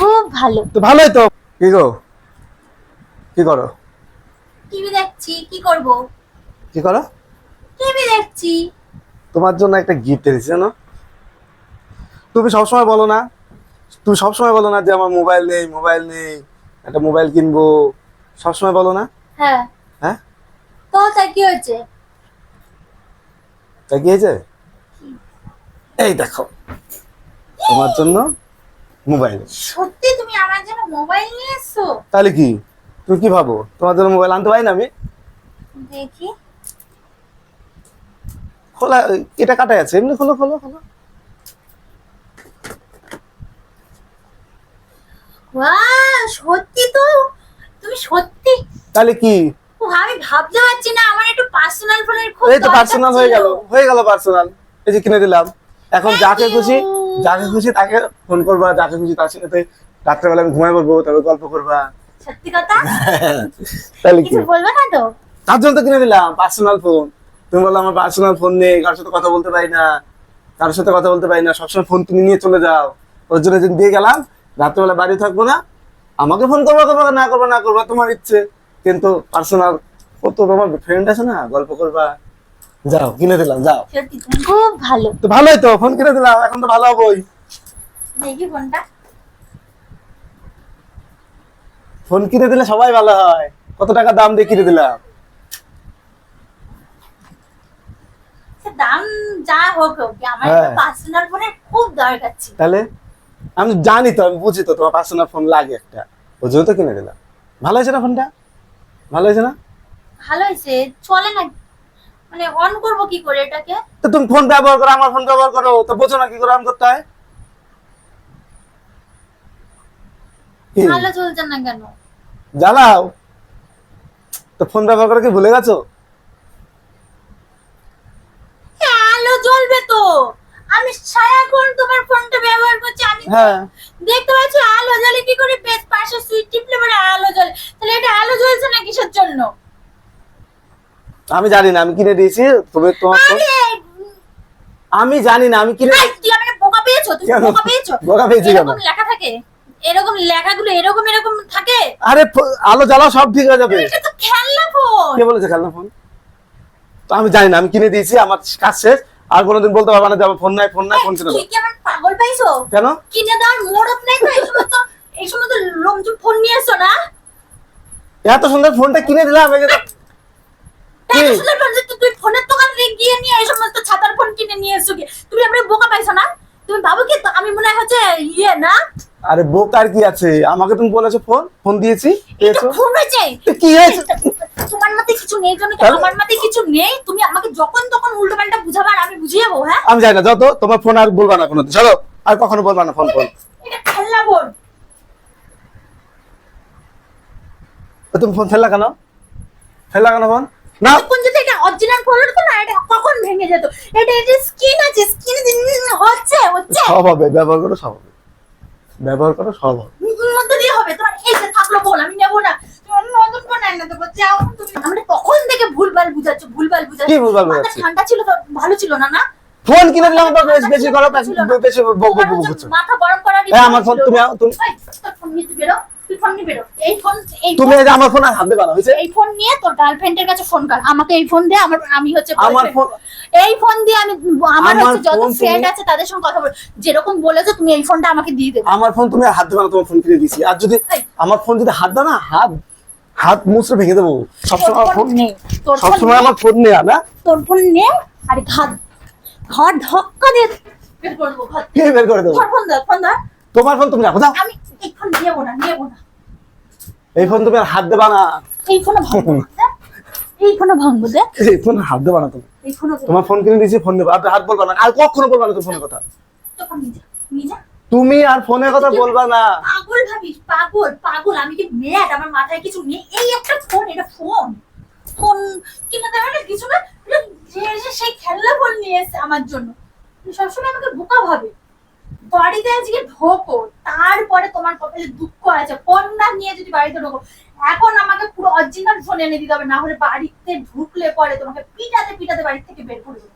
খুব ভালো। তো ভালোই তো। কি গো? কি করো? টিভি দেখছি কি করব? কি করো? টিভি দেখছি। তোমার জন্য একটা গিফট এনেছি জানো? তুমি সবসময় বলো না। তুমি সবসময় বলো না যে আমার মোবাইল নেই মোবাইল নেই একটা মোবাইল কিনবো। সবসময় বলো না। হ্যাঁ। হ্যাঁ? তো তা কি হয়েছে? তা কি হয়েছে? এই দেখো। তোমার জন্য মোবাইল। সত্যি তুমি আমার জন্য মোবাইল নিয়ে এসছো? তাহলে কি? তুমি কি ভাবো? তোমার জন্য মোবাইল আনতে পারি না আমি? দেখি। খোলা এটা কাটাই আছে এমনি খোলো খোলো খোলো। সত্যি তো? তুমি সত্যি? তাহলে কি? আমি ভাবতে পারছি না আমার একটু পার্সোনাল ফোনের খুব এই তো পার্সোনাল হয়ে। গেল হয়ে গেল পার্সোনাল এই যে কিনে দিলাম। এখন যাকে খুশি যাকে খুশি তাকে ফোন করবা যাকে খুশি তার সাথে রাত্রেবেলা আমি ঘুমাই পড়ব তবে গল্প করবা। সত্যি কথা? তাহলে কি? কিছু বলবে না তো? তার জন্য তো কিনে দিলাম পার্সোনাল ফোন তুমি বলল আমার পার্সোনাল ফোন নেই কারোর সাথে কথা বলতে পারি না। কারোর সাথে কথা বলতে পারি না সবসময় ফোন তুমি নিয়ে চলে যাও। ওর জন্য যেদিন দিয়ে গেলাম রাত্রেবেলা বাড়ি থাকব না আমাকে ফোন করব করব না করব না করব তোমার ইচ্ছে। কিন্তু পার্সোনাল ও তো তোমার ফ্রেন্ড আছে না গল্প করবা। যাও কিনে দিলাম যাও। খুব ভালো। তো ভালোই তো ফোন কিনে দিলাম এখন তো ভালো হবোই। দেখি ফোনটা ফোন কিনে দিলে সবাই ভালো হয়। কত টাকা দাম দিয়ে কিনে দিলাম? দাম যা হোক আমার হ্যাঁ। পার্সোনাল ফোনের খুব দরকার ছিল। তাহলে? আমি জানি তো আমি বুঝি তো তোমার পার্সোনাল ফোন লাগে একটা। ওই জন্য তো কিনে দিলাম। ভালো হয়েছে না ফোনটা ভালো হয়েছে না? ভালো হয়েছে চলে না মানে অন করব কি করে এটাকে? তো তুমি ফোন ব্যবহার করো আমার ফোন ব্যবহার করো তো বোঝো না কি করে অন করতে হয়? ভালো চলছে না কেন? জ্বালাও। তো ফোন ব্যবহার করে কি ভুলে গেছো? আলো জ্বলবে তো। আমি সারাক্ষণ তোমার ফোনটা ব্যবহার করছি আমি হ্যাঁ। দেখতে পাচ্ছি আলো জ্বলে কি করে বেশ পাশে সুইচ টিপলে পরে আলো জ্বলে তাহলে এটা আলো জ্বলছে না কিসের জন্য আমি জানি না আমি কিনে দিয়েছি তবে তোমার আমি জানি না আমি কিনে তুই আমার বোকা পেয়েছ কেন? বোকা পেয়েছ? বোকা পেয়েছি কেন? এরকম লেখা থাকে এরকম লেখাগুলো এরকম এরকম থাকে। আরে আলো জ্বালা সব ঠিক হয়ে যাবে। এটা তো খেলনা ফোন। কে বলেছে খেলনা ফোন? তো আমি জানি না আমি কিনে দিয়েছি আমার কাজ শেষ। আর কোনোদিন বলতে পারবে না যে আমার ফোন নাই ফোন নাই ফোন কিনে তুই দাও কি আমার পাগল পাইছো? কেন? কিনে দেওয়ার মোড়ত নেই তো এই সময় তো এই সময় তো লোকজন ফোন নিয়ে এসো না। এত সুন্দর ফোনটা কিনে দিলাম এই যে তো- কি? এত সুন্দর ফোন যে তুই ফোনের দোকানে গিয়ে নিয়ে এই সমস্ত ছাতার ফোন কিনে নিয়ে এসো কি? তুমি আমরা বোকা পাইছো না? তুমি ভাবো কি আমি মনে হচ্ছে ইয়ে না? আরে বোকার কি আছে? আমাকে তুমি বলেছ ফোন? ফোন দিয়েছি? পেয়েছ? ফোন হয়েছে। কি হয়েছে? তোমার মাথায় কিছু নেই জন্য কি? আমার মাথায় কিছু নেই। তুমি আমাকে যখন তখন উল্টো পাল্টা বুঝাবে আর আমি বুঝিয়ে যাব হ্যাঁ? আমি জানি না যত তোমার ফোন আর বলবা না কোনো চলো আর কখনো বলবা না ফোন ফোন। এটা খেলনা ফোন তুমি ফোন ফেললা কেন? ফেললা কেন ফোন? না। কোন যদি এটা অরিজিনাল না এটা কখন ভেঙে যেত? এটা এটা স্কিন আছে স্কিন হচ্ছে হচ্ছে। সব হবে ব্যবহার করো সব হবে। ব্যবহার করো সব হবে। মধ্যে দিয়ে হবে তোমার এই যে থাকল বল আমি নেব না। আমরা থেকে ভুলভাল বুঝাচ্ছ ভুলভাল বুঝাচ্ছ? কি ভুলভাল বুঝাচ্ছি? ঠান্ডা ছিল তো ভালো ছিল না না? ফোন কিনে দিলাম তো বেশি বেশি করো বেশি করছ মাথা গরম করার এই আমার ফোন তুমি তুমি বেরো। তুই ফোন নিয়ে এই ফোন এই তুমি এই আমার ফোন আর হাত হয়েছে। এই ফোন নিয়ে তোর গার্লফ্রেন্ডের কাছে ফোন কর। আমাকে এই ফোন দে আমার আমি হচ্ছে আমার ফোন এই ফোন দিয়ে আমি আমার আমার হচ্ছে যত ফ্রেন্ড তুমি- আছে তাদের সঙ্গে কথা বল। যেরকম বলেছ তুমি এই ফোনটা আমাকে দিয়ে দেবে। আমার ফোন তুমি হাত দেবা তোমার ফোন কিনে দিয়েছি। আর যদি আমার ফোন যদি হাত দাও না হাত হাত মুছড়ে ভেঙে দেবো। সবসময় আমার ফোন নেই। তোর ফোন সবসময় নেই। আমার ফোন নেই না? তোর ফোন নে আর ঘাট ঘর ধক্কা দিয়ে বের করে দেবো বের করে দেবো? ফোন ফোন তোমার ফোন তুমি রাখো দাও আমি এই ফোন নেব না নেব না এই ফোন তুমি আর হাত দেবা না। এই ফোনে ভাঙবো দেখ। এই ফোনে ভাঙবো দেখ। এই ফোন হাত দেবা না তুমি। এই ফোনে তোমার ফোন কিনে দিয়েছি ফোন দেবো আর হাত বলবা না। আর কখনো বলবা না তুমি ফোনের কথা। তুমি আর ফোনের কথা বলবা না। পাগল ভাবিস পাগল পাগল। আমি কি আমার মাথায় কিছু নেই। এই একটা ফোন এটা ফোন ফোন কিনে দেবে না কিছু না। যে সেই খেলনা ফোন নিয়ে এসে আমার জন্য। সবসময় আমাকে বোকা ভাবে। বাড়িতে আজকে ঢোকো, তারপরে তোমার কপালে দুঃখ আছে না নিয়ে যদি বাড়িতে ঢোকো, এখন আমাকে পুরো অরিজিনাল ফোন এনে দিতে হবে, না হলে বাড়িতে ঢুকলে পরে তোমাকে পিটাতে পিটাতে বাড়ি থেকে বের করে দেবো।